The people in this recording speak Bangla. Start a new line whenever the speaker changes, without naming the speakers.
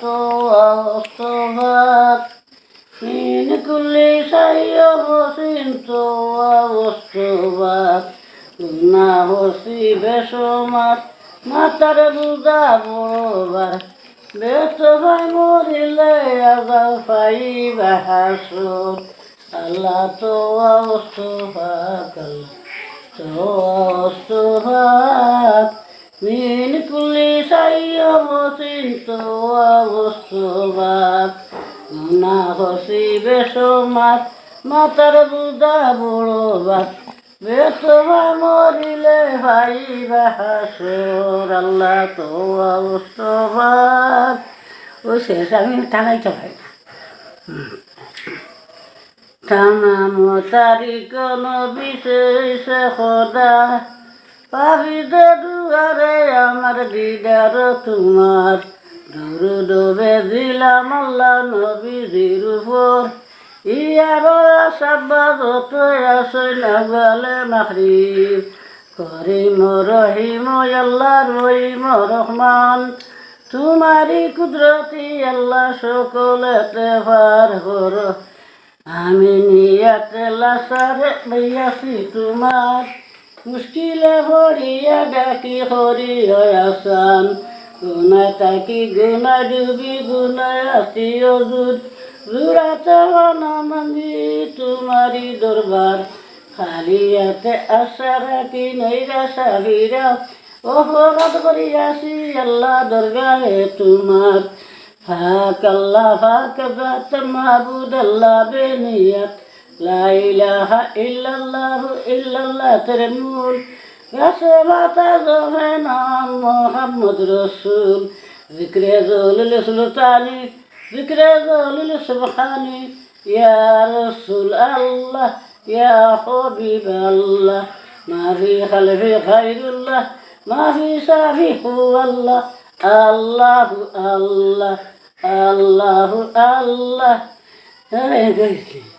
توصفت من كل شيء وسنت وصفت না হসি বেসমাত মাতার বুদা বড়বার ব্যস্ত ভাই মরিলে আগাল পাই বাহাসুর আল্লাহ তো অস্তভাত আল্লাহ তো অস্তভাত তো অস্তভাত না হসি বেসমাত, মাতার বুদা বড়বার ব্যস্ত ভাই মরিলে ভাই বাহাসুর আল্লাহ তো অস্তভাত ও শেষ, আমি টানাইতে পারি না। তামাম তারিখ বিশেষ খোদা। পাবিদে দুয়ারে আমার দিদার তোমার। দূর ডোবে দিলাম আল্লাহ নবীজির উপর। ইয়ার আশাবাদ আসই না গলে মাহরিব। করিম রহিম আল্লাহ রহিম রহমান। তোমারি কুদরতি আল্লাহ সকলেতে পার হর আমি নিয়াতে লাসারে বইয়াছি তোমার। মুশকিলে হরিয়া ডাকি হরি আসান। গুনায় তাকি গুনায় ডুবি গুনায় আসি অজুর জুড়াতে নামি তোমারি দরবার। খালিয়াতে আশা রাখি নৈরা সাবিরা অপরাধ করিয়াছি আল্লাহ দরগাহে তোমার। ফাক আল্লাহ, ফাক বাত মাহবুদ, আল্লাহ বেনিয়াত লা ইলাহা ইল্লাল্লাহ ইল্লাল্লাহ, তেরে মূল। গাছে বাতা জমে নাম মোহাম্মদ রসুল। জিক্রে জলিল সুলতানি, জিক্রে জলিল সুবহানি। ইয়া রসুল আল্লাহ, ইয়া হবিব আল্লাহ। মা ফি খালফি খাইরুল্লাহ মা ফি সাফি আল্লাহ আল্লাহ আল্লাহ আল্লাহ আল্লাহ। হ্যাঁ